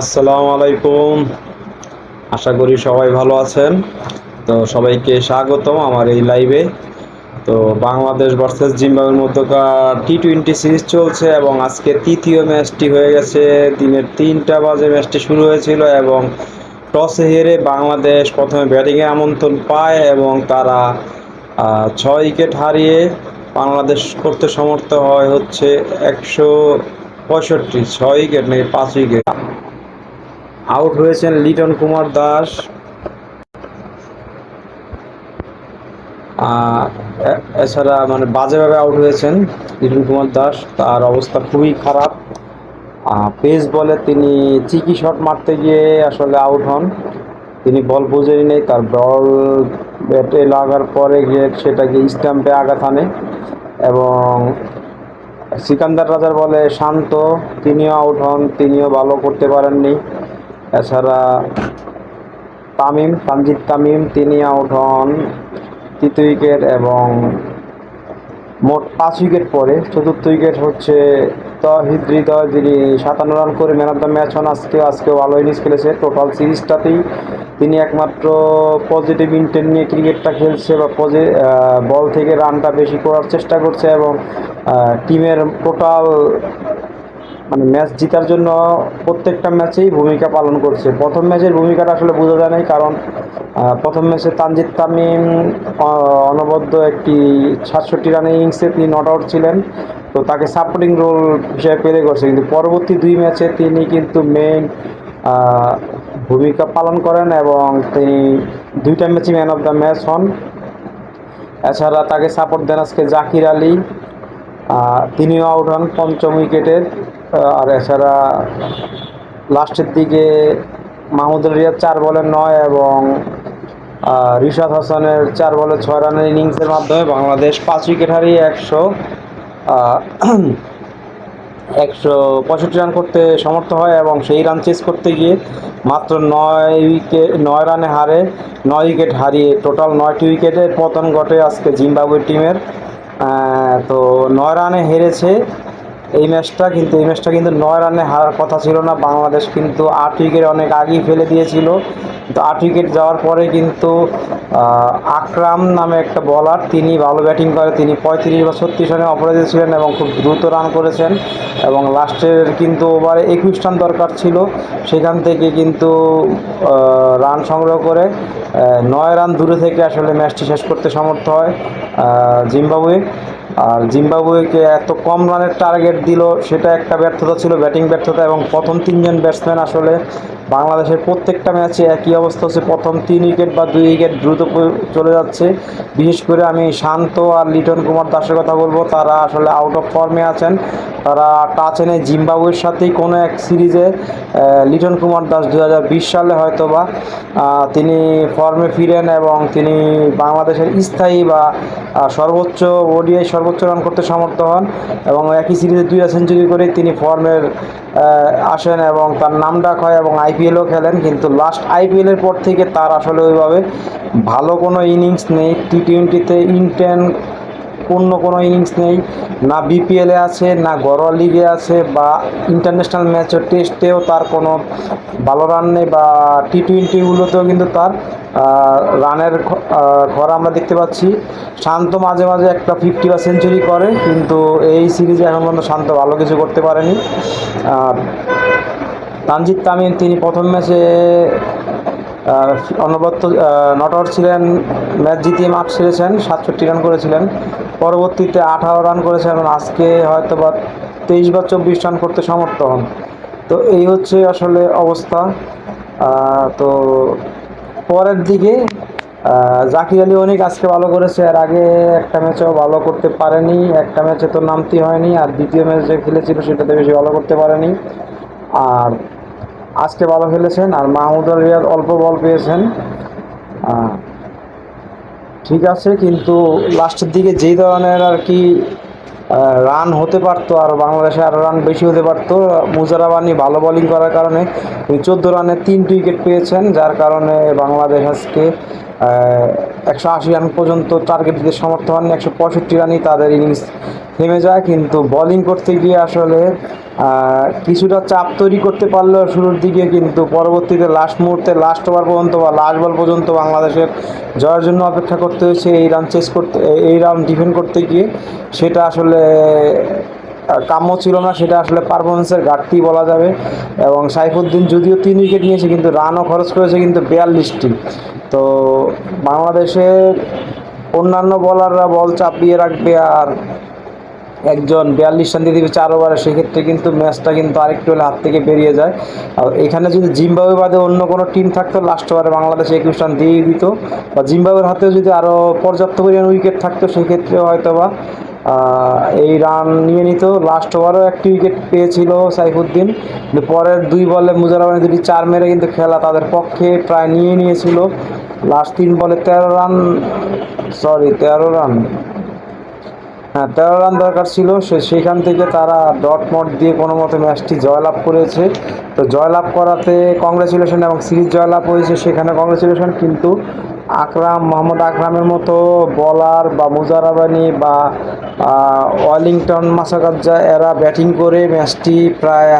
আসসালামু আলাইকুম। আশা করি সবাই ভালো আছেন। তো সবাইকে স্বাগতম আমার এই লাইভে। তো বাংলাদেশ ভার্সেস জিম্বাবুয়ের মধ্যকার টি টোয়েন্টি সিরিজ চলছে এবং আজকে তৃতীয় ম্যাচটি হয়ে গেছে। দিনের তিনটা বাজে ম্যাচটি শুরু হয়েছিল এবং টসে হেরে বাংলাদেশ প্রথমে ব্যাটিংয়ে আমন্ত্রণ পায় এবং তারা ছয় উইকেট হারিয়ে বাংলাদেশ করতে সমর্থ হয় হচ্ছে একশো পঁয়ষট্টি। ছয় উইকেট নাকি পাঁচ উইকেট। আউট হয়েছেন লিটন কুমার দাস। এছাড়া মানে বাজেভাবে আউট হয়েছেন লিটন কুমার দাস। তার অবস্থা খুবই খারাপ। পেস বলে তিনি চিকি শট মারতে গিয়ে আসলে আউট হন। তিনি বল বুঝেই নেই, তার বল ব্যাটে লাগার পরে গিয়ে সেটাকে স্ট্যাম্পে আঘাত আনে এবং সিকান্দার রাজার বলে শান্ত, তিনিও আউট হন, তিনিও ভালো করতে পারেননি। এছাড়া তামিম, তানজিদ তামিম, তিনি আউট হন তৃতীয় উইকেট এবং মোট পাঁচ উইকেট পরে চতুর্থ উইকেট হচ্ছে তহিদ হৃদয়, যিনি সাতান্ন রান করে ম্যান অফ দ্য ম্যাচ হন। আজকে আজকেও ভালো ইনিংস খেলেছে। টোটাল সিরিজটাতেই তিনি একমাত্র পজিটিভ ইন্টেন্ট নিয়ে ক্রিকেটটা খেলছে বা পজে বল থেকে রানটা বেশি করার চেষ্টা করছে এবং টিমের টোটাল মানে ম্যাচ জেতার জন্য প্রত্যেকটা ম্যাচেই ভূমিকা পালন করছে। প্রথম ম্যাচের ভূমিকাটা আসলে বোঝা যায় নাই কারণ প্রথম ম্যাচে তানজিদ তামিম অনবদ্য একটি সাতষট্টি রানের ইনিংসে তিনি নট আউট ছিলেন। তো তাকে সাপোর্টিং রোল হিসেবে প্লে করছে কিন্তু পরবর্তী দুই ম্যাচে তিনি কিন্তু মেইন ভূমিকা পালন করেন এবং তিনি দুইটা ম্যাচে ম্যান অফ দ্য ম্যাচ হন। এছাড়া তাকে সাপোর্ট দেন আজকে জাকির আলী। তিনিও আউট হন পঞ্চম উইকেটের আর এছাড়া লাস্টের দিকে মাহমুদুল রিয়াদ চার বলে নয় এবং রিশাদ হাসানের চার বলে ছয় রানের ইনিংসের মাধ্যমে বাংলাদেশ পাঁচ উইকেট হারিয়ে একশো একশো পঁয়ষট্টি রান করতে সমর্থ হয় এবং সেই রান চেস করতে গিয়ে মাত্র নয় উইকেট নয় রানে হারে, নয় উইকেট হারিয়ে টোটাল নয়টি উইকেটের পতন ঘটে আজকে জিম্বাবুয়ে টিমের তো নয় রানে হেরেছে। এই ম্যাচটা কিন্তু, এই ম্যাচটা কিন্তু নয় রানে হারার কথা ছিল না। বাংলাদেশ কিন্তু আট উইকেট অনেক আগেই ফেলে দিয়েছিল। কিন্তু আট উইকেট যাওয়ার পরে কিন্তু আকরাম নামে একটা বলার তিনি ভালো ব্যাটিং করে। তিনি পঁয়ত্রিশ বা ছত্রিশ রানে অপরাজিত ছিলেন এবং খুব দ্রুত রান করেছেন। এবং লাস্টের কিন্তু ওভারে একুশ রান দরকার ছিল। সেখান থেকে কিন্তু রান সংগ্রহ করে নয় রান দূরে থেকে আসলে ম্যাচটি শেষ করতে সমর্থ হয় জিম্বাবুয়ে। আর জিম্বাবুয়েকে এত কম রানের টার্গেট দিল, সেটা একটা ব্যর্থতা ছিল, ব্যাটিং ব্যর্থতা এবং প্রথম তিনজন ব্যাটসম্যান আসলে বাংলাদেশের প্রত্যেকটা ম্যাচে একই অবস্থা হচ্ছে। প্রথম তিন উইকেট বা দুই উইকেট দ্রুত চলে যাচ্ছে। বিশেষ করে আমি শান্ত আর লিটন কুমার দাসের কথা বলব, তারা আসলে আউট অফ ফর্মে আছেন। তারা টাচ এনে জিম্বাবুয়ের সাথেই কোনো এক সিরিজে লিটন কুমার দাস দু হাজার বিশ সালে হয়তো বা তিনি ফর্মে ফিরেন এবং তিনি বাংলাদেশের স্থায়ী বা সর্বোচ্চ ওডিআই সর্বোচ্চ রান করতে সমর্থ হন এবং একই সিরিজে দুইটা সেঞ্চুরি করে তিনি ফর্মের আসেন এবং তার নাম ডাক হয় এবং আইপিএলও খেলেন। কিন্তু লাস্ট আইপিএলের পর থেকে তার আসলে ওইভাবে ভালো কোনো ইনিংস নেই। টি টোয়েন্টিতে ইনটেন অন্য কোনো ইনিংস নেই। না বিপিএলে আছে, না ঘরোয়া লিগে আছে বা ইন্টারন্যাশনাল ম্যাচও টেস্টেও তার কোনো ভালো রান নেই বা টি টোয়েন্টিগুলোতেও কিন্তু তার রানের ঘর আমরা দেখতে পাচ্ছি। শান্ত মাঝে মাঝে একটা ফিফটি বা সেঞ্চুরি করে, কিন্তু এই সিরিজে এখন পর্যন্ত শান্ত ভালো কিছু করতে পারেনি। আর তানজিদ তামিম, তিনি প্রথম ম্যাচে অনবদ্য নট আউট ছিলেন ম্যাচ জিতিয়ে মাঠ ছেড়েছেন, সাতষট্টি রান করেছিলেন। পরবর্তীতে আঠারো রান করেছেন, এবং আজকে হয়তো বা তেইশ বা চব্বিশ রান করতে সমর্থ হন। তো এই হচ্ছে আসলে অবস্থা। তো পরের দিকে জাকির আলী অনেক আজকে ভালো করেছে। আর আগে একটা ম্যাচেও ভালো করতে পারেনি। একটা ম্যাচে তো নামতে হয়নি। আর দ্বিতীয় ম্যাচ যে খেলেছিল, সেটাতে বেশি ভালো করতে পারেনি। আর আজকে ভালো খেলেছেন। আর মাহমুদুল রিয়াদ অল্প বল পেয়েছেন। ঠিক আছে, কিন্তু লাস্টের দিকে যেই ধরনের আর কি রান হতে পারতো আর বাংলাদেশে আরও রান বেশি হতে পারতো। মুজারাবানি ভালো বোলিং করার কারণে চোদ্দ রানে তিনটি উইকেট পেয়েছেন, যার কারণে বাংলাদেশ আজকে একশো আশি রান পর্যন্ত টার্গেট দিতে সমর্থ হননি, একশো পঁয়ষট্টি রানই তাদের ইনিংস থেমে যায়, কিন্তু বলিং করতে গিয়ে আসলে কিছুটা চাপ তৈরি করতে পারল শুরুর দিকে কিন্তু পরবর্তীতে লাস্ট মুহূর্তে লাস্ট ওভার পর্যন্ত বা লাস্ট বল পর্যন্ত বাংলাদেশের জয়ের জন্য অপেক্ষা করতে হয়েছে, এই রান চেস করতে, এই রান ডিফেন্ড করতে গিয়ে, সেটা আসলে কাম্য ছিল না, সেটা আসলে পারফরমেন্সের ঘাটতি বলা যাবে। এবং সাইফুদ্দিন যদিও তিন উইকেট নিয়েছে, কিন্তু রানও খরচ করেছে, কিন্তু বিয়াল্লিশটি। তো বাংলাদেশের অন্যান্য বলাররা বল চাপিয়ে রাখবে আর একজন বিয়াল্লিশ রান দিয়ে দিবে চার ওভারে সেক্ষেত্রে কিন্তু ম্যাচটা কিন্তু আরেকটু হলে হাত থেকে বেরিয়ে যায়। আর এখানে যদি জিম্বাবুয়ে বাদে অন্য কোনো টিম থাকতো লাস্ট ওভারে বাংলাদেশ একুশ রান দিয়ে দিত। বা জিম্বাবুয়ের হাতেও যদি আরও পর্যাপ্ত পরিমাণ উইকেট থাকতো সেক্ষেত্রে হয়তো বা এই রান নিয়ে নিত। লাস্ট ওভারও একটি উইকেট পেয়েছিল সাইফুদ্দিন। পরের দুই বলে মুজারাবানি দুটি চার মেরে কিন্তু খেলা তাদের পক্ষে প্রায় নিয়ে নিয়েছিল। লাস্ট তিন বলে তেরো রান সরি তেরো রান হ্যাঁ তেরো রান দরকার ছিল। সে সেইখান থেকে তারা ডট মট দিয়ে কোনো মতো ম্যাচটি জয়লাভ করেছে। তো জয়লাভ করাতে কংগ্রেচুলেশন এবং সিরিজ জয়লাভ হয়েছে সেখানে। কংগ্রেচুলেশন কিন্তু আকরাম, মোহাম্মদ আকরামের মতো বলার বা মুজারাবানি বা ওয়েলিংটন মাসাকাজ্জা এরা ব্যাটিং করে ম্যাচটি প্রায়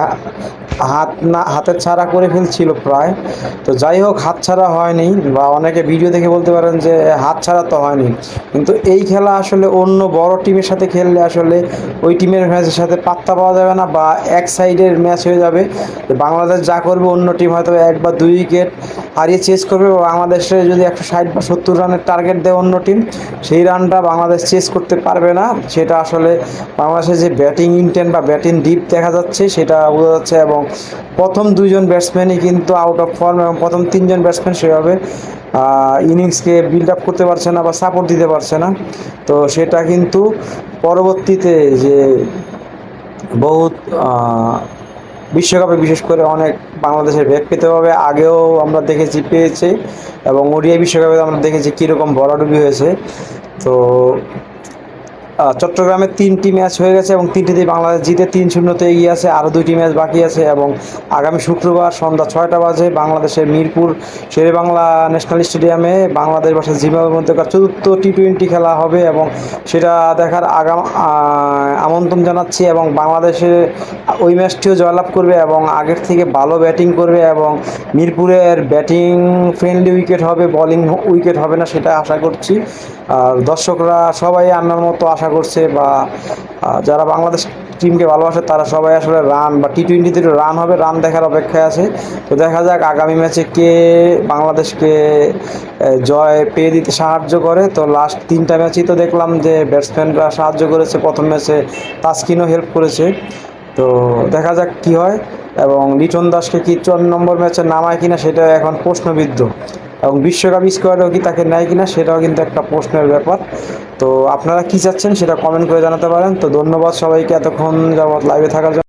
হাত না, হাতের ছাড়া করে ফেলছিল প্রায়। তো যাই হোক, হাত ছাড়া হয়নি বা অনেকে ভিডিও দেখে বলতে পারেন যে হাত ছাড়া তো হয়নি। কিন্তু এই খেলা আসলে অন্য বড় টিমের সাথে খেললে আসলে ওই টিমের ম্যাচের সাথে পাত্তা পাওয়া যাবে না বা এক সাইডের ম্যাচ হয়ে যাবে। বাংলাদেশ যা করবে, অন্য টিম হয়তো এক বা দুই উইকেট হারিয়ে চেস করবে বাংলাদেশে যদি একশো ষাট বা সত্তর রানের টার্গেট দেয় অন্য টিম সেই রানটা বাংলাদেশ চেস করতে পারবে না। সেটা আসলে বাংলাদেশের যে ব্যাটিং ইন্টেন্ট বা ব্যাটিং ডিপ দেখা যাচ্ছে, সেটা বোঝা যাচ্ছে এবং প্রথম দুইজন ব্যাটসম্যানই কিন্তু আউট অফ ফর্ম এবং প্রথম তিনজন ব্যাটসম্যান সেভাবে ইনিংসকে বিল্ড আপ করতে পারছে না বা সাপোর্ট দিতে পারছে না। তো সেটা কিন্তু পরবর্তীতে যে বহুত বিশ্বকাপে বিশেষ করে অনেক বাংলাদেশের ব্যাগ পেতে হবে আগেও আমরা দেখেছি, পেয়েছে এবং ওড়িয়া বিশ্বকাপে আমরা দেখেছি কীরকম ভরাডুবি হয়েছে। তো চট্টগ্রামে তিনটি ম্যাচ হয়ে গেছে এবং তিনটিতেই বাংলাদেশ জিতে তিন শূন্যতে এগিয়ে আছে। আরও দুইটি ম্যাচ বাকি আছে এবং আগামী শুক্রবার সন্ধ্যা ছয়টা বাজে বাংলাদেশের মিরপুর শেরে বাংলা ন্যাশনাল স্টেডিয়ামে বাংলাদেশ ভার্সেস জিম্বাবুয়ের মধ্যকার চতুর্থ টি টোয়েন্টি খেলা হবে এবং সেটা দেখার আগাম আমন্ত্রণ জানাচ্ছি এবং বাংলাদেশে ওই ম্যাচটিও জয়লাভ করবে এবং আগের থেকে ভালো ব্যাটিং করবে এবং মিরপুরের ব্যাটিং ফ্রেন্ডলি উইকেট হবে, বোলিং উইকেট হবে না সেটা আশা করছি। আর দর্শকরা সবাই আনার মতো আশা করছে বা যারা বাংলাদেশ টিমকে ভালোবাসে, তারা সবাই আসলে রান বা টি টোয়েন্টিতে রান হবে রান দেখার অপেক্ষায় আছে। তো দেখা যাক আগামী ম্যাচে কে বাংলাদেশকে জয় পেয়ে দিতে সাহায্য করে। তো লাস্ট তিনটা ম্যাচই তো দেখলাম যে ব্যাটসম্যানরা সাহায্য করেছে। প্রথম ম্যাচে তাস্কিনও হেল্প করেছে। তো দেখা যাক কি হয়। এবং লিটন দাসকে কি চার নম্বর ম্যাচে নামায় কিনা, সেটা এখন প্রশ্নবিদ্ধ। এবং বিশ্বকাপ স্কোয়াডেও কি তাকে নেয় কিনা সেটাও কিন্তু একটা প্রশ্নের ব্যাপার। তো আপনারা কি চাচ্ছেন সেটা কমেন্ট করে জানাতে পারেন। তো ধন্যবাদ সবাইকে এতক্ষণ যাবৎ লাইভে থাকার জন্য।